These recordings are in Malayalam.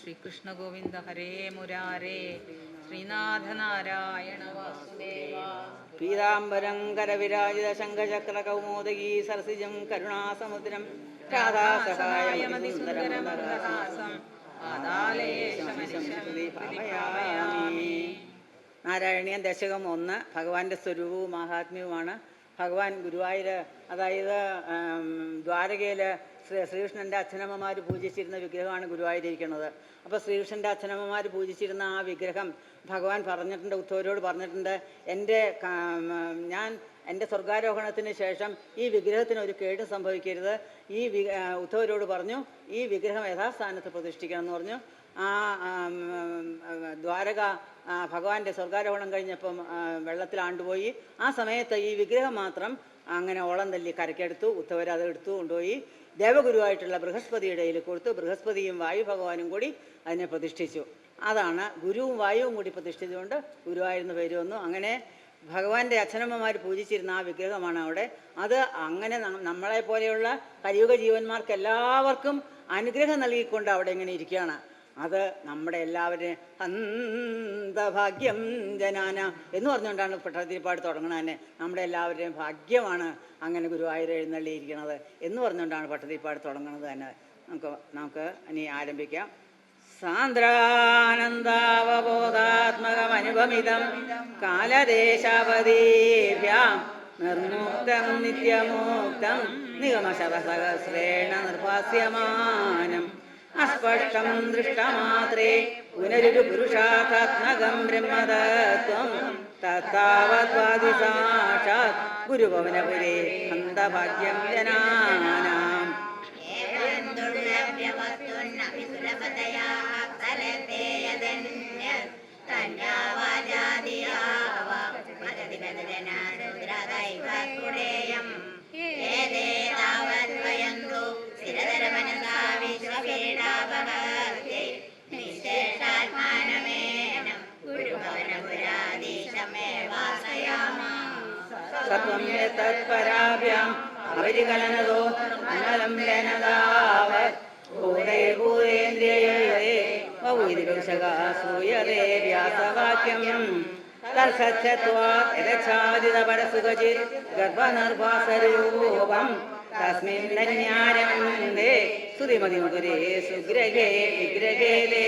ശ്രീകൃഷ്ണ ഗോവിന്ദ ഹരേ മുരാരേ. ശ്രീനാഥ നാരായണ വാസുദേവ. പീതാംബരം കരവിരാജിത ശംഖചക്ര കൗമോദഗീ സരസിജം കരുണാസമുദ്രം നാരായണീയ ദശകം ഒന്ന് ഭഗവാന്റെ സ്വരൂപവും മാഹാത്മ്യവുമാണ് ഭഗവാൻ ഗുരുവായൂർ അതായത് ദ്വാരകയിൽ ശ്രീ ശ്രീകൃഷ്ണന്റെ അച്ഛനമ്മമാർ പൂജിച്ചിരുന്ന വിഗ്രഹമാണ് ഗുരുവായൂരിരിക്കുന്നത്. അപ്പോൾ ശ്രീകൃഷ്ണന്റെ അച്ഛനമ്മമാർ പൂജിച്ചിരുന്ന ആ വിഗ്രഹം ഭഗവാൻ പറഞ്ഞിട്ടുണ്ട് ഉദ്ധവരോട് പറഞ്ഞിട്ടുണ്ട്. എന്റെ ഞാൻ എന്റെ സ്വർഗാരോഹണത്തിന് ശേഷം ഈ വിഗ്രഹത്തിന് ഒരു കേട് സംഭവിക്കരുത്. ഈ വി ഉദ്ധവരോട് പറഞ്ഞു ഈ വിഗ്രഹം യഥാസ്ഥാനത്ത് പ്രതിഷ്ഠിക്കണം എന്ന് പറഞ്ഞു. ആ ദ്വാരക ഭഗവാന്റെ സ്വർഗാരോഹണം കഴിഞ്ഞപ്പം ആണ്ടുപോയി. ആ സമയത്ത് ഈ വിഗ്രഹം മാത്രം അങ്ങനെ ഓളം തല്ലി കരക്കെടുത്തു ഉത്തവർ അത് എടുത്തു കൊണ്ടുപോയി. ദേവഗുരുവായിട്ടുള്ള ബൃഹസ്പതിയുടെ ഇടയിൽ കൊടുത്തു ബൃഹസ്പതിയും വായു ഭഗവാനും കൂടി അതിനെ പ്രതിഷ്ഠിച്ചു. അതാണ് ഗുരുവും വായുവും കൂടി പ്രതിഷ്ഠിച്ചുകൊണ്ട് ഗുരുവായിരുന്ന പേര് വന്നു. അങ്ങനെ ഭഗവാന്റെ അച്ഛനമ്മമാർ പൂജിച്ചിരുന്ന ആ വിഗ്രഹമാണ് അവിടെ. അത് അങ്ങനെ നമ്മളെ പോലെയുള്ള കലിയുഗ ജീവന്മാർക്ക് എല്ലാവർക്കും അനുഗ്രഹം നൽകിക്കൊണ്ട് അവിടെ ഇങ്ങനെ ഇരിക്കുകയാണ്. അത് നമ്മുടെ എല്ലാവരെയും അന്തഭാഗ്യം ജനാന എന്ന് പറഞ്ഞുകൊണ്ടാണ് പെട്ടതിരിപ്പാട് തുടങ്ങുന്നത് തന്നെ നമ്മുടെ എല്ലാവരുടെയും ഭാഗ്യമാണ് അങ്ങനെ ഗുരുവായൂർ എഴുന്നള്ളിയിരിക്കുന്നത് എന്ന് പറഞ്ഞുകൊണ്ടാണ് പട്ടതിരിപ്പാട് തുടങ്ങുന്നത് തന്നെ. നമുക്ക് നമുക്ക് ഇനി ആരംഭിക്കാം. സാന്ദ്രാനന്ദാവബോധാത്മകമനുപമിതം കാലദേശാവതീഭ്യാം നിർമുക്തം നിത്യമോക്തം നിഗമശതസഹസ്രേണ നിർഭാസ്യമാനം. അസ്പഷ്ടം ദൃഷ്ടമാത്രേ പുനരൊരു പുരുഷാത്മകം ബ്രഹ്മതത്വം തത്താവത്വാദിസാക്ഷാത് ഗുരുഭവനപുരേ അന്തഭാഗ്യം ജനാനാം സത്വം തത്പരാഭ്യാം. അവരികലനതോ മംഗളം ലനതാവത്. ഭൂതേ ഭൂതേന്ദ്രിയേ ഭൗതികൗശകാസൂയതേ വ്യാസവാക്യം. തത്സത്യത്വാദിതപരസുഖചിത് ഗർഭനിർഭാസരൂപം. തസ്മിൻ ധന്യാരമന്ദേ സുതിമതി മുകുരേ സുഗ്രഹേ വിഗ്രഹേലേ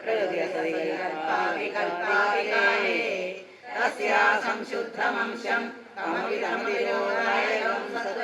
പ്രകൃതിയസതികൽപ്പാവികൽപ്പാവികായേ തസ്യാ സംശുദ്ധമംശം സത്യരൂപം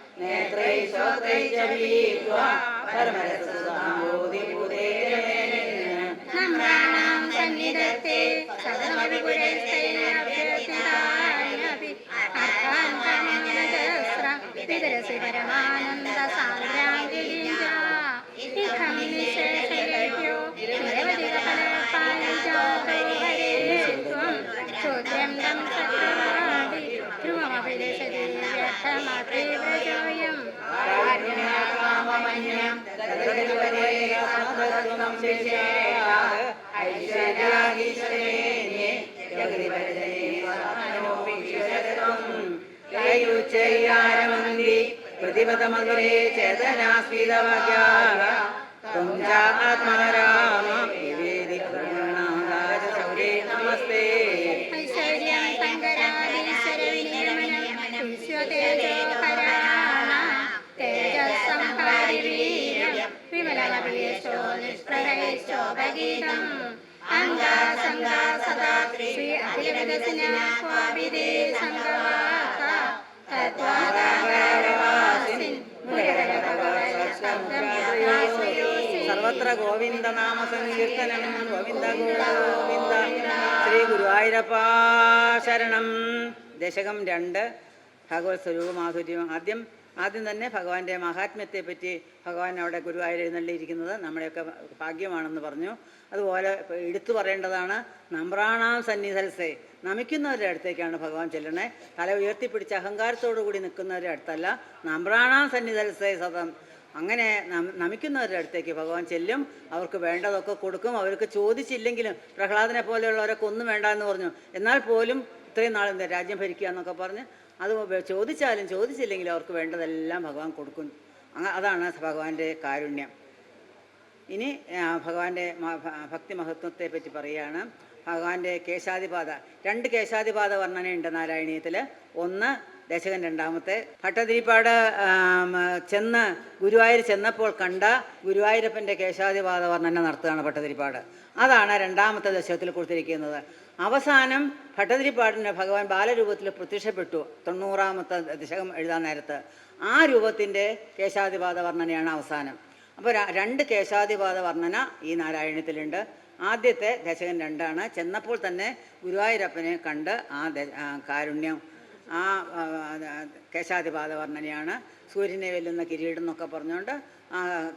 നേത്രൈ ശ്രോത്രൈ ച വീക്ഷ്വാ പരമരസദാംബോധിഭൂതേന നമ്രാണാം സന്നിധത്തെ സദമവിപുരസ്ഥൈനഭ്യർത്ഥിതാനപി അർത്ഥാൻ പരമജസ്ര വിതരസി പരമാനന്ദ സാന്ദ്രാംഗിരിഞ്ച കൈയുച്ചയാരമന്തി പ്രതിപദമധുരേ ചേതനാസ്മിതവഗ്യാഹ ത്വം ചാത്മരാമ നിഷ്പ്രഹേശോപഗീതം അംഗാസംഗാ സദാ ശ്രീ അഖിലവികസന കോവിദേ സംഗവാക തത്വാദാകാരവാസിൻ മുരഹര ഭഗവത് സർവത്ര സങ്കീർത്തനം ഗോവിന്ദ ഗോവിന്ദ ശ്രീ ഗുരുവായൂരപ്പ ശരണം. ദശകം രണ്ട് ഭഗവത് സ്വരൂപ മാധുര്യം ആദ്യം ആദ്യം തന്നെ ഭഗവാന്റെ മഹാത്മ്യത്തെ പറ്റി ഭഗവാൻ അവിടെ ഗുരുവായൂർ എഴുന്നള്ളിയിരിക്കുന്നത് നമ്മുടെയൊക്കെ ഭാഗ്യമാണെന്ന് പറഞ്ഞു. അതുപോലെ എടുത്തു പറയേണ്ടതാണ് നമ്രാണാം സന്നിധൽസേ. നമിക്കുന്നവരുടെ അടുത്തേക്കാണ് ഭഗവാൻ ചെല്ലണേ തല ഉയർത്തിപ്പിടിച്ച് അഹങ്കാരത്തോടു കൂടി നിൽക്കുന്നവരുടെ അടുത്തല്ല നമ്രാണാം സന്നിധൽസേ സതം. അങ്ങനെ നമിക്കുന്നവരുടെ അടുത്തേക്ക് ഭഗവാൻ ചെല്ലും. അവർക്ക് വേണ്ടതൊക്കെ കൊടുക്കും. അവർക്ക് ചോദിച്ചില്ലെങ്കിലും പ്രഹ്ലാദനെ പോലെയുള്ളവരൊക്കെ ഒന്നും വേണ്ട എന്ന് പറഞ്ഞു. എന്നാൽ പോലും ഇത്രയും നാളെന്താ രാജ്യം ഭരിക്കുക എന്നൊക്കെ പറഞ്ഞ് അത് ചോദിച്ചാലും ചോദിച്ചില്ലെങ്കിലും അവർക്ക് വേണ്ടതെല്ലാം ഭഗവാൻ കൊടുക്കും. അതാണ് ഭഗവാന്റെ കാരുണ്യം. ഇനി ഭഗവാന്റെ ഭക്തി മഹത്വത്തെ പറ്റി പറയുകയാണ് ഭഗവാന്റെ കേശാതിപാത രണ്ട് കേശാതിപാത വർണനയുണ്ട് നാരായണീയത്തിൽ ഒന്ന് ദശകൻ രണ്ടാമത്തെ. ഭട്ടതിരിപ്പാട് ചെന്ന് ഗുരുവായൂർ ചെന്നപ്പോൾ കണ്ട ഗുരുവായൂരപ്പന്റെ കേശാദിപാത വർണന നടത്തുകയാണ് ഭട്ടതിരിപ്പാട്. അതാണ് രണ്ടാമത്തെ ദശകത്തിൽ കൊടുത്തിരിക്കുന്നത്. അവസാനം ഭട്ടതിരിപ്പാടിന് ഭഗവാൻ ബാലരൂപത്തിൽ പ്രത്യക്ഷപ്പെട്ടു. തൊണ്ണൂറാമത്തെ ദശകം എഴുതാൻ നേരത്ത്. ആ രൂപത്തിന്റെ കേശാദിപാത വർണനയാണ് അവസാനം. അപ്പോൾ രണ്ട് കേശാദിപാത വർണന ഈ നാരായണത്തിലുണ്ട്. ആദ്യത്തെ ദശകൻ രണ്ടാണ്. ചെന്നപ്പോൾ തന്നെ ഗുരുവായൂരപ്പനെ കണ്ട് ആ കാരുണ്യം ആ ആ, വർണനയാണ് സൂര്യനെ വെല്ലുന്ന കിരീടം എന്നൊക്കെ പറഞ്ഞുകൊണ്ട് ആ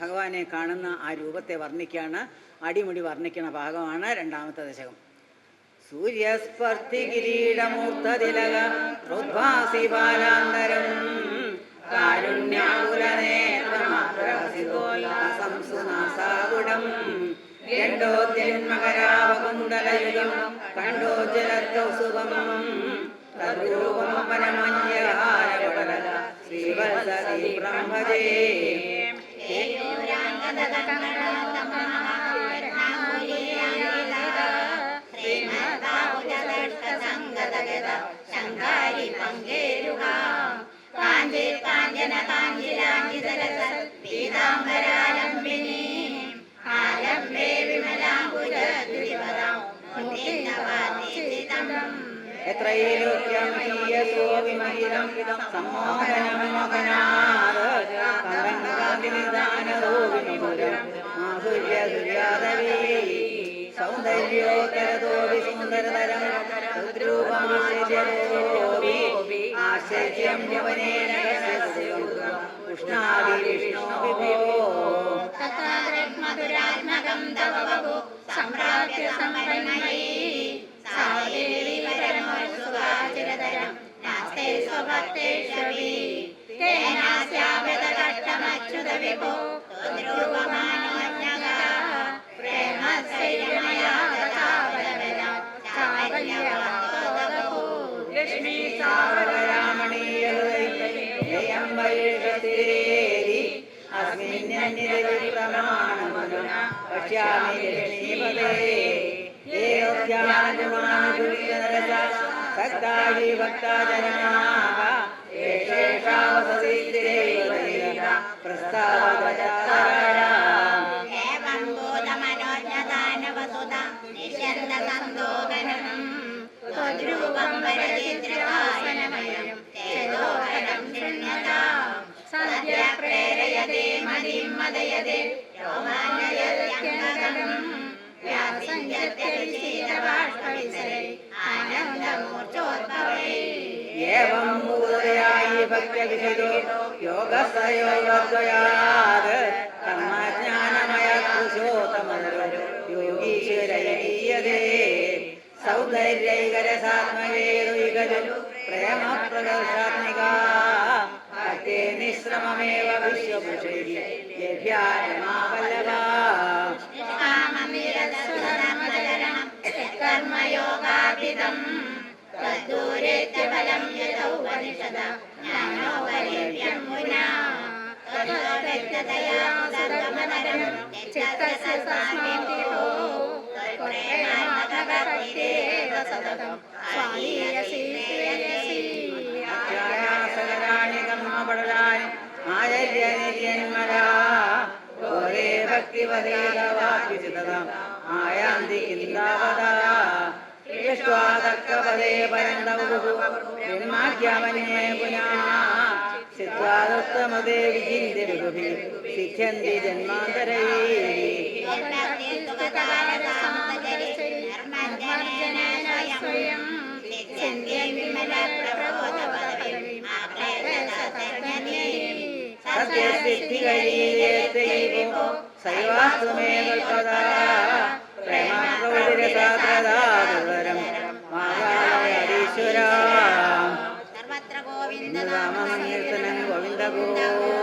ഭഗവാനെ കാണുന്ന ആ രൂപത്തെ വർണിക്കുകയാണ് അടിമുടി വർണിക്കുന്ന ഭാഗമാണ് രണ്ടാമത്തെ ദശകം. സൂര്യസ്പർത്തി കിരീടമൂർത്തതിലക റുദ്വാസി ബാലാന്തരം തദ്രൂപം പരമഞ്ജഹാരപടല ब्रह्मदे വിമഹിതം സമ്മോഹനം വിമുരം മാധുര്യ ദുര്യാദവീ സൗന്ദര്യോത്തരതോ വിസുന്ദരതരം ഹൃദ്രൂപമാശ്ചര്യോപി ആശ്ചര്യം യവനേന കൃഷ്ണാദി വിഷ്ണു വിഭോ തഥാഗ്രഹ്മധുരാത്മകം തവ സംപ്രാപ്യ സമ്പന്മയീ സ്വഭക്തേഷ്വി തേനാസ്യാവത കഷ്ടമച്യുത വിഭോ ത്വദ്രൂപമാനോജ്ഞക പ്രേമസൈര്യമയാ തഥാവലവല ചാവല്യവന്തോദഭൂ ലക്ഷ്മീ സാവരരാമണീയം വൈഷത്തിരേരി അസ്മിന്യന്യതി പ്രമാണമുന പശ്യാമി ലക്ഷ്മീപദേ േയോധ്യാനുമാനുരസ സക്താഹി ഭക്താജനാഃ യേഷേഷാവസതിരേവ പ്രസ്താവദാരാം ഏവം ഭൂതമനോജ്ഞതാനവസുത നിശന്തസന്തോകനം ത്വദ്രൂപം വരചിത്രവാസനമയം ചേതോഹരം ശൃണ്വത സദ്യ പ്രേരയതേ മതിം വ്യാസഞ്ജത്യവിശീതബാഷ്പവിസരേ ഭക്തവിഹിതോ യോഗസയോഗദ്വയാത് കർമ്മജ്ഞാനമയ പുരുഷോത്തമോ യോഗീശ്വരൈയതേ സൗന്ദര്യൈകരസാത്മകേതുയികലു പ്രേമപ്രദർശാത്മിക. ഭക്തേ നിശ്രമമേവ വിശ്വഭുഷൈः യഭ്യാരമാവല്ലഭാ കാമമിരസ്വധർമ്മചരണം കർമ്മയോഗാഭിതം തദ്ദൂരേത്യ ഫലം യഥോപനിഷദ ജ്ഞാനോപലേപ്യം മുനാ. തത്വതത്വതയാ സർവമനരം ചിത്തസ്യ സസ്മാതിഹോ പ്രേമാത്മകഭക്തിരേവ സതതം സ്വാധീയസി ശ്രേയസി സകലാണി കർമ്മപടലാനി ആചര്യനിര്യന്മരാ ഓരേ ഭക്തിപദേതവാപ്യുചിതം ആയാന്തി കിന്താവതാ വിശ്വാതക്കപദേ പരന്തവുഹു ജന്മാഖ്യാമന്യേ പുനാ സിദ്ധാദുത്തമതേ വിചിന്തി വിഭുഭി സിദ്ധ്യന്തി ജന്മാന്തരൈ സ്വയം സത്യസിദ്ധികരീയേത്തൈവോ സൈവാസ്തുമേ കൽപ്പതാ പ്രേമാകൗതിരസാദ്രതാതുതരം മാതാളയീശ്വരാ സർവത്ര ഗോവിന്ദ രാമസങ്കീർത്തനം ഗോവിന്ദ ഗോവിന്ദ